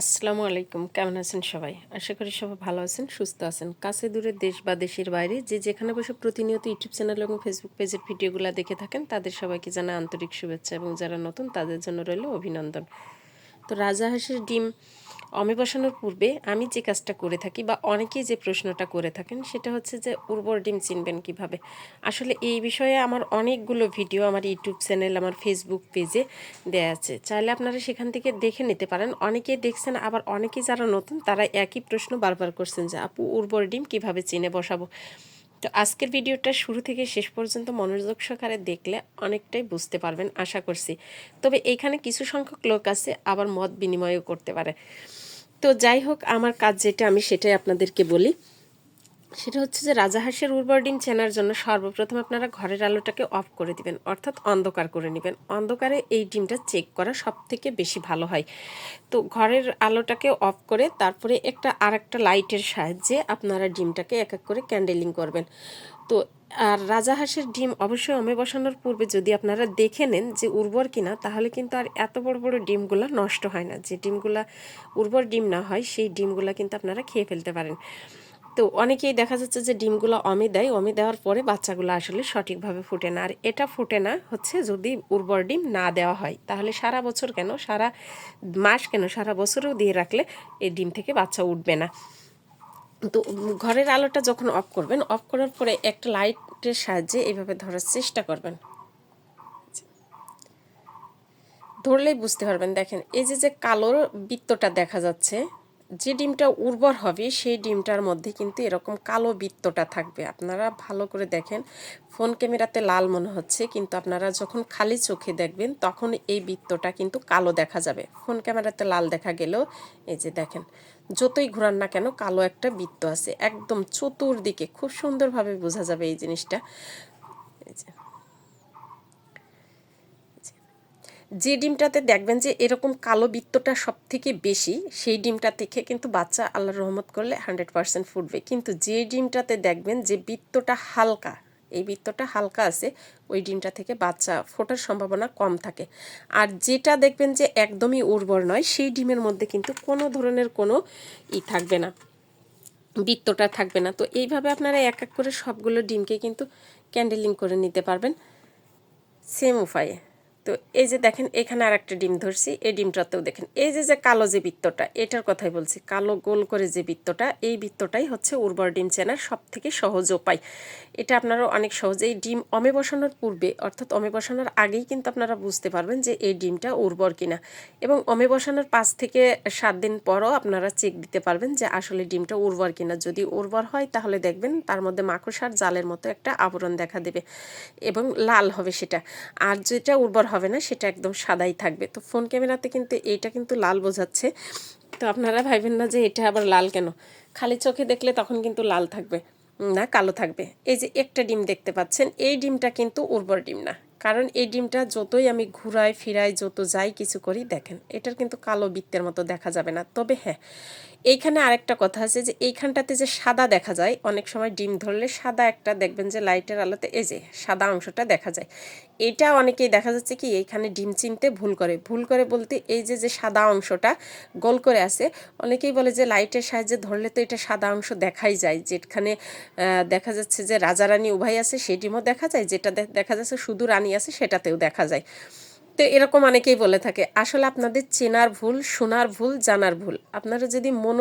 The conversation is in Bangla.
আসসালামু আলাইকুম। কেমন আছেন সবাই? আশা করি সবাই ভালো আছেন, সুস্থ আছেন। কাছে দূরে দেশ বা দেশের বাইরে যে যেখানে বসে প্রতিনিয়ত ইউটিউব চ্যানেল এবং ফেসবুক পেজের ভিডিওগুলো দেখে থাকেন, তাদের সবাইকে জানা আন্তরিক শুভেচ্ছা এবং যারা নতুন তাদের জন্য রইল অভিনন্দন। তো রাজা হাঁসের ডিম অমে বসানোর পূর্বে আমি যে কাজটা করে থাকি বা অনেকেই যে প্রশ্নটা করে থাকেন, সেটা হচ্ছে যে উর্বর ডিম চিনবেন কীভাবে? আসলে এই বিষয়ে আমার অনেকগুলো ভিডিও আমার ইউটিউব চ্যানেল, আমার ফেসবুক পেজে দেয়া আছে। চাইলে আপনারা সেখান থেকে দেখে নিতে পারেন। অনেকেই দেখছেন, আবার অনেকেই যারা নতুন, তারা একই প্রশ্ন বারবার করছেন যে, আপু, উর্বর ডিম কীভাবে চিনে বসাবো? তো আজকের ভিডিওটা শুরু থেকে শেষ পর্যন্ত মনোযোগ সহকারে দেখলে অনেকটাই বুঝতে পারবেন, আশা করছি। তবে এখানে কিছু সংখ্যক লোক আছে, আবার মত বিনিময়ও করতে পারে। তো যাই হোক, আমার কাজ যেটা আমি সেটাই আপনাদেরকে বলি। সেটা হচ্ছে যে রাজাহাঁসের উর্বর ডিম চেনার জন্য সর্বপ্রথম আপনারা ঘরের আলোটাকে অফ করে দিবেন, অর্থাৎ অন্ধকার করে নেবেন। অন্ধকারে এই ডিমটা চেক করা সব থেকে বেশি ভালো হয়। তো ঘরের আলোটাকে অফ করে তারপরে একটা আর একটা লাইটের সাহায্যে আপনারা ডিমটাকে এক এক করে ক্যান্ডেলিং করবেন। তো আর রাজা হাঁসের ডিম অবশ্যই অমে বসানোর পূর্বে যদি আপনারা দেখে নেন যে উর্বর কিনা, তাহলে কিন্তু আর এত বড় বড় ডিমগুলো নষ্ট হয় না। যে ডিমগুলা উর্বর ডিম না হয়, সেই ডিমগুলো কিন্তু আপনারা খেয়ে ফেলতে পারেন। তো অনেকেই দেখা যাচ্ছে যে ডিমগুলো অমি দেয়, অমি দেওয়ার পরে বাচ্চাগুলো আসলে সঠিকভাবে ফুটে না। আর এটা ফুটে না হচ্ছে যদি উর্বর ডিম না দেওয়া হয়। তাহলে সারা বছর কেন, সারা মাস কেন, সারা বছরও দিয়ে রাখলে এই ডিম থেকে বাচ্চা উঠবে না। তো ঘরের আলোটা যখন অফ করবেন অফ করার পরে একটা লাইটের সাহায্যে এইভাবে ধরার চেষ্টা করবেন। ধরলেই বুঝতে পারবেন। দেখেন, এই যে যে কালোর বৃত্তটা দেখা যাচ্ছে যে ডিমটা উর্বর হবে, সেই ডিমটার মধ্যে কিন্তু এরকম কালো বৃত্তটা থাকবে। আপনারা ভালো করে দেখেন, ফোন ক্যামেরাতে লাল মনে হচ্ছে, কিন্তু আপনারা যখন খালি চোখে দেখবেন, তখন এই বৃত্তটা কিন্তু কালো দেখা যাবে। ফোন ক্যামেরাতে লাল দেখা গেলেও, এই যে দেখেন, যতই ঘোরান না কেন, কালো একটা বৃত্ত আছে। একদম চতুর্দিকে, খুব সুন্দরভাবে বোঝা যাবে এই জিনিসটা এই যে যে ডিমটাতে দেখবেন যে এরকম কালো বৃত্তটা সব থেকে বেশি, সেই ডিমটা থেকে কিন্তু বাচ্চা আল্লাহ রহমত করলে হান্ড্রেড পারসেন্ট ফুটবে কিন্তু যে ডিমটাতে দেখবেন যে বৃত্তটা হালকা, এই বৃত্তটা হালকা আছে, ওই ডিমটা থেকে বাচ্চা ফোটার সম্ভাবনা কম থাকে। আর যেটা দেখবেন যে একদমই উর্বর নয়, সেই ডিমের মধ্যে কিন্তু কোনো ধরনের কোনো ই থাকবে না, বৃত্তটা থাকবে না। তো এইভাবে আপনারা এক এক করে সবগুলো ডিমকে কিন্তু ক্যান্ডেলিং করে নিতে পারবেন। সেম উপায়ে। তো এই যে দেখেন, এখানে আর একটা ডিম ধরছি, এই ডিমটাতেও দেখেন, এই যে যে কালো যে বৃত্তটা, এটার কথাই বলছি, কালো গোল করে যে বৃত্তটা, এই বৃত্তটাই হচ্ছে উর্বর ডিম চেনার সব থেকে সহজ উপায়। এটা আপনারা অনেক সহজে এই ডিম অমে বসানোর পূর্বে, অর্থাৎ অমে বসানোর আগেই কিন্তু আপনারা বুঝতে পারবেন যে এই ডিমটা উর্বর কিনা। এবং অমে বসানোর পাঁচ থেকে সাত দিন পরও আপনারা চেক দিতে পারবেন যে আসলে ডিমটা উর্বর কিনা। যদি উর্বর হয়, তাহলে দেখবেন তার মধ্যে মাকড়সার জালের মতো একটা আবরণ দেখা দেবে এবং লাল হবে সেটা। আর যেটা উর্বর হবে না, সেটা একদম সাদাই থাকবে। তো ফোন ক্যামেরাতে কিন্তু এইটা কিন্তু লাল বোঝাচ্ছে। তো আপনারা ভাইবেন না যে এটা আবার লাল কেন? খালি চোখে দেখলে তখন কিন্তু লাল থাকবে, না কালো থাকবে। এই যে একটা ডিম দেখতে পাচ্ছেন, এই ডিমটা কিন্তু উর্বর ডিম না। কারণ এই ডিমটা যতই আমি ঘুরাই, ফিরাই, যত যাই কিছু করি, দেখেন, এটার কিন্তু কালো বৃত্তের মতো দেখা যাবে না। তবে হ্যাঁ এইখানে আরেকটা কথা আছে যে এইখানটাতে যে সাদা দেখা যায়, অনেক সময় ডিম ধরলে সাদা একটা দেখবেন যে লাইটের আলোতে, এই যে সাদা অংশটা দেখা যায়। এটা অনেকেই দেখা যাচ্ছে কি এইখানে ডিম চিনতে ভুল করে। ভুল করে বলতে এই যে যে সাদা অংশটা গোল করে আছে, অনেকেই বলে যে লাইটের সাহায্যে ধরলে তো এটা সাদা অংশ দেখাই যায়। যেখানে দেখা যাচ্ছে যে রাজা রানী উভয় আছে সেই ডিমও দেখা যায়। যেটা দেখা যাচ্ছে শুধু রানী আছে, সেটাতেও দেখা যায়। তো এরকম অনেকেই বলে থাকে, আসলে আপনাদের চেনার ভুল, শোনার ভুল, জানার ভুল। আপনারা যদি মনো